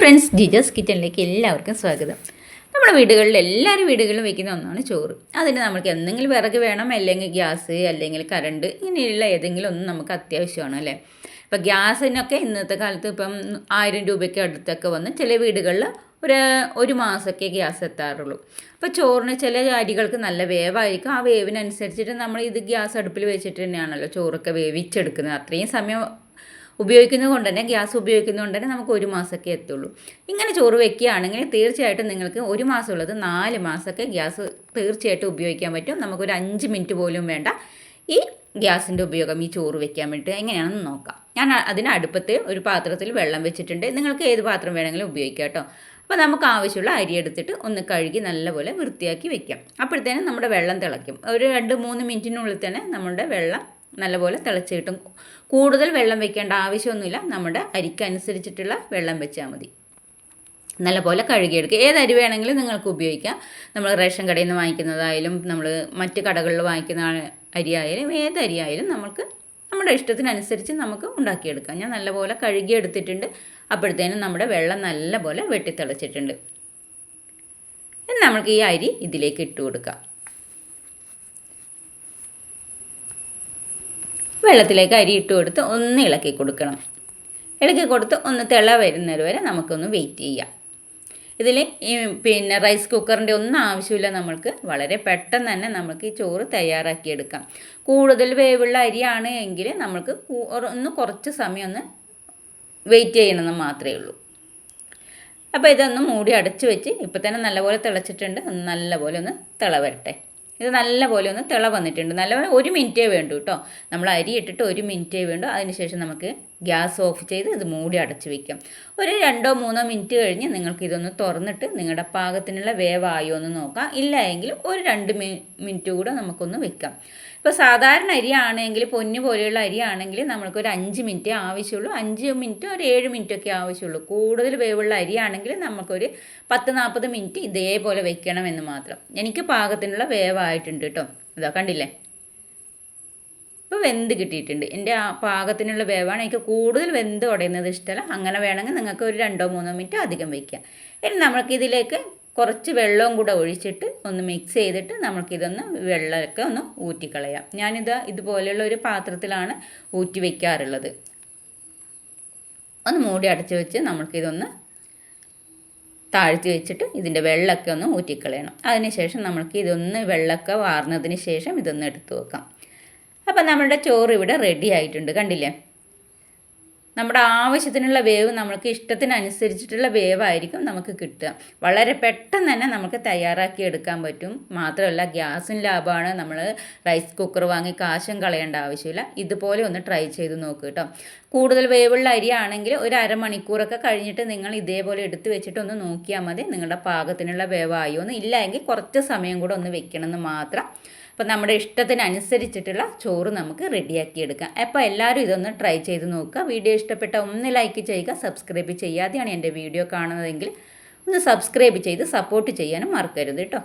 Friends ജിജസ് കിച്ചണിലേക്ക് എല്ലാവർക്കും സ്വാഗതം. നമ്മുടെ വീടുകളിൽ എല്ലാവരും വീടുകളിലും വയ്ക്കുന്ന ഒന്നാണ് ചോറ്. അതിന് നമുക്ക് എന്തെങ്കിലും വിറക് വേണം അല്ലെങ്കിൽ ഗ്യാസ് അല്ലെങ്കിൽ കറണ്ട് ഇങ്ങനെയുള്ള ഏതെങ്കിലും ഒന്നും നമുക്ക് അത്യാവശ്യമാണ് അല്ലേ? ഇപ്പം ഗ്യാസിനൊക്കെ ഇന്നത്തെ കാലത്ത് ഇപ്പം ആയിരം രൂപയ്ക്ക് അടുത്തൊക്കെ വന്ന് ചില വീടുകളിൽ ഒരു ഒരു മാസമൊക്കെ ഗ്യാസ് എത്താറുള്ളൂ. അപ്പോൾ ചോറിന് ചില അരികൾക്ക് നല്ല വേവായിരിക്കും. ആ വേവിനനുസരിച്ചിട്ട് നമ്മൾ ഇത് ഗ്യാസ് അടുപ്പിൽ വെച്ചിട്ട് തന്നെയാണല്ലോ ചോറൊക്കെ വേവിച്ചെടുക്കുന്നത്. അത്രയും സമയം ഉപയോഗിക്കുന്നത് കൊണ്ട് തന്നെ ഗ്യാസ് ഉപയോഗിക്കുന്നത് കൊണ്ട് തന്നെ നമുക്ക് ഒരു മാസമൊക്കെ എത്തുള്ളൂ. ഇങ്ങനെ ചോറ് വെക്കുകയാണെങ്കിൽ തീർച്ചയായിട്ടും നിങ്ങൾക്ക് ഒരു മാസമുള്ളത് നാല് മാസമൊക്കെ ഗ്യാസ് തീർച്ചയായിട്ടും ഉപയോഗിക്കാൻ പറ്റും. നമുക്കൊരു അഞ്ച് മിനിറ്റ് പോലും വേണ്ട ഈ ഗ്യാസിന്റെ ഉപയോഗം ഈ ചോറ് വെക്കാൻ വേണ്ടിയിട്ട്. എങ്ങനെയാണെന്ന് നോക്കാം. ഞാൻ അതിന് അടുപ്പത്ത് ഒരു പാത്രത്തിൽ വെള്ളം വെച്ചിട്ടുണ്ട്. നിങ്ങൾക്ക് ഏത് പാത്രം വേണമെങ്കിലും ഉപയോഗിക്കാം കേട്ടോ. അപ്പോൾ നമുക്ക് ആവശ്യമുള്ള അരി എടുത്തിട്ട് ഒന്ന് കഴുകി നല്ലപോലെ വൃത്തിയാക്കി വെക്കാം. അപ്പോഴത്തേനും നമ്മുടെ വെള്ളം തിളയ്ക്കും. ഒരു രണ്ട് മൂന്ന് മിനിറ്റിനുള്ളിൽ തന്നെ നമ്മുടെ വെള്ളം നല്ലപോലെ തിളച്ച് കിട്ടും. കൂടുതൽ വെള്ളം വെക്കേണ്ട ആവശ്യമൊന്നുമില്ല. നമ്മുടെ അരിക്കനുസരിച്ചിട്ടുള്ള വെള്ളം വെച്ചാൽ മതി. നല്ലപോലെ കഴുകിയെടുക്കുക. ഏത് അരി വേണമെങ്കിലും നിങ്ങൾക്ക് ഉപയോഗിക്കാം. നമ്മൾ റേഷൻ കടയിൽ നിന്ന് വാങ്ങിക്കുന്നതായാലും നമ്മൾ മറ്റ് കടകളിൽ വാങ്ങിക്കുന്ന അരിയായാലും ഏത് അരിയായാലും നമുക്ക് നമ്മുടെ ഇഷ്ടത്തിനനുസരിച്ച് നമുക്ക് ഉണ്ടാക്കിയെടുക്കാം. ഞാൻ നല്ലപോലെ കഴുകിയെടുത്തിട്ടുണ്ട്. അപ്പോഴത്തേനും നമ്മുടെ വെള്ളം നല്ലപോലെ വെട്ടിത്തിളച്ചിട്ടുണ്ട് നമുക്ക് ഈ അരി ഇതിലേക്ക് ഇട്ട് കൊടുക്കാം. വെള്ളത്തിലേക്ക് അരി ഇട്ട് കൊടുത്ത് ഒന്ന് ഇളക്കി കൊടുക്കണം. ഇളക്കി കൊടുത്ത് ഒന്ന് തിള വരുന്നത് വരെ നമുക്കൊന്ന് വെയിറ്റ് ചെയ്യാം. ഇതിൽ ഈ പിന്നെ റൈസ് കുക്കറിന്റെ ഒന്നും ആവശ്യമില്ല നമ്മൾക്ക്. വളരെ പെട്ടെന്ന് തന്നെ നമുക്ക് ഈ ചോറ് തയ്യാറാക്കിയെടുക്കാം കൂടുതൽ വേവുള്ള അരിയാണ് എങ്കിൽ നമ്മൾക്ക് ഒന്ന് കുറച്ച് സമയം ഒന്ന് വെയിറ്റ് ചെയ്യണമെന്ന് മാത്രമേ ഉള്ളൂ. അപ്പോൾ ഇതൊന്ന് മൂടി അടച്ച് വെച്ച് ഇപ്പോൾ തന്നെ നല്ലപോലെ തിളച്ചിട്ടുണ്ട്. നല്ലപോലെ ഒന്ന് തിള വരട്ടെ. ഇത് നല്ലപോലെ ഒന്ന് തിള വന്നിട്ടുണ്ട്. നല്ലപോലെ ഒരു മിനിറ്റേ വേണ്ടൂ കേട്ടോ നമ്മൾ അരി ഇട്ടിട്ട് ഒരു മിനിറ്റേ വേണ്ടൂ. അതിനുശേഷം നമുക്ക് ഗ്യാസ് ഓഫ് ചെയ്ത് ഇത് മൂടി അടച്ചു വയ്ക്കാം ഒരു രണ്ടോ മൂന്നോ മിനിറ്റ് കഴിഞ്ഞ് നിങ്ങൾക്ക് ഇതൊന്ന് തുറന്നിട്ട് നിങ്ങളുടെ പാകത്തിനുള്ള വേവായോ എന്ന് നോക്കാം. ഇല്ല എങ്കിൽ ഒരു രണ്ട് മിനിറ്റ് കൂടെ നമുക്കൊന്ന് വെക്കാം. ഇപ്പോൾ സാധാരണ അരിയാണെങ്കിൽ പൊന്നു പോലെയുള്ള അരിയാണെങ്കിൽ നമ്മൾക്ക് ഒരു അഞ്ച് മിനിറ്റ് ആവശ്യമുള്ളൂ. അഞ്ച് മിനിറ്റ് ഒരു ഏഴ് മിനിറ്റ് ഒക്കെ ആവശ്യമുള്ളൂ. കൂടുതൽ വേവുള്ള അരിയാണെങ്കിൽ നമുക്കൊരു പത്ത് നാൽപ്പത് മിനിറ്റ് ഇതേപോലെ വെക്കണമെന്ന് മാത്രം. എനിക്ക് പാകത്തിനുള്ള വേവായിട്ടുണ്ട് കേട്ടോ. ഇതാ കണ്ടില്ലേ? ഇപ്പോൾ വെന്ത് കിട്ടിയിട്ടുണ്ട്. എന്റെ ആ പാകത്തിനുള്ള വേവാണ് എനിക്ക് കൂടുതൽ വെന്ത് ഉടയുന്നത് ഇഷ്ടമല്ല. അങ്ങനെ വേണമെങ്കിൽ നിങ്ങൾക്ക് ഒരു രണ്ടോ മൂന്നോ മിനിറ്റ് അധികം വയ്ക്കാം ഇനി നമുക്കിതിലേക്ക് കുറച്ച് വെള്ളവും കൂടെ ഒഴിച്ചിട്ട് ഒന്ന് മിക്സ് ചെയ്തിട്ട് നമുക്കിതൊന്ന് വെള്ളമൊക്കെ ഒന്ന് ഊറ്റിക്കളയാം. ഞാനിത് ഇതുപോലെയുള്ള ഒരു പാത്രത്തിലാണ് ഊറ്റി വയ്ക്കാറുള്ളത് ഒന്ന് മൂടി അടച്ചു വെച്ച് നമുക്കിതൊന്ന് താഴ്ത്തി വെച്ചിട്ട് ഇതിന്റെ വെള്ളമൊക്കെ ഒന്ന് ഊറ്റിക്കളയണം. അതിനുശേഷം നമുക്ക് ഇതൊന്ന് വെള്ളമൊക്കെ വാർന്നതിന് ശേഷം ഇതൊന്ന് എടുത്തു വെക്കാം. അപ്പം നമ്മുടെ ചോറ് ഇവിടെ റെഡി ആയിട്ടുണ്ട്. കണ്ടില്ലേ? നമ്മുടെ ആവശ്യത്തിനുള്ള വേവ് നമുക്ക് ഇഷ്ടത്തിനനുസരിച്ചിട്ടുള്ള വേവായിരിക്കും നമുക്ക് കിട്ടുക. വളരെ പെട്ടെന്ന് തന്നെ നമുക്ക് തയ്യാറാക്കി എടുക്കാൻ പറ്റും. മാത്രമല്ല ഗ്യാസും ലാഭമാണ്. നമ്മൾ റൈസ് കുക്കർ വാങ്ങി കാശും കളയേണ്ട ആവശ്യമില്ല. ഇതുപോലെ ഒന്ന് ട്രൈ ചെയ്ത് നോക്കുക കേട്ടോ. കൂടുതൽ വേവുള്ള അരിയാണെങ്കിൽ ഒരു അരമണിക്കൂറൊക്കെ കഴിഞ്ഞിട്ട് നിങ്ങൾ ഇതേപോലെ എടുത്ത് വെച്ചിട്ട് ഒന്ന് നോക്കിയാൽ മതി. നിങ്ങളുടെ പാകത്തിനുള്ള വേവായോ എന്ന് ഇല്ല എങ്കിൽ കുറച്ച് സമയം കൂടെ ഒന്ന് വെക്കണമെന്ന് മാത്രം. അപ്പോൾ നമ്മുടെ ഇഷ്ടത്തിനനുസരിച്ചിട്ടുള്ള ചോറ് നമുക്ക് റെഡിയാക്കി എടുക്കാം. അപ്പോൾ എല്ലാവരും ഇതൊന്ന് ട്രൈ ചെയ്ത് നോക്കുക. വീഡിയോ ഇഷ്ടപ്പെട്ട ഒന്ന് ലൈക്ക് ചെയ്യുക സബ്സ്ക്രൈബ് ചെയ്യാതെയാണ് എന്റെ വീഡിയോ കാണുന്നതെങ്കിൽ ഒന്ന് സബ്സ്ക്രൈബ് ചെയ്ത് സപ്പോർട്ട് ചെയ്യാനും മറക്കരുത് കേട്ടോ.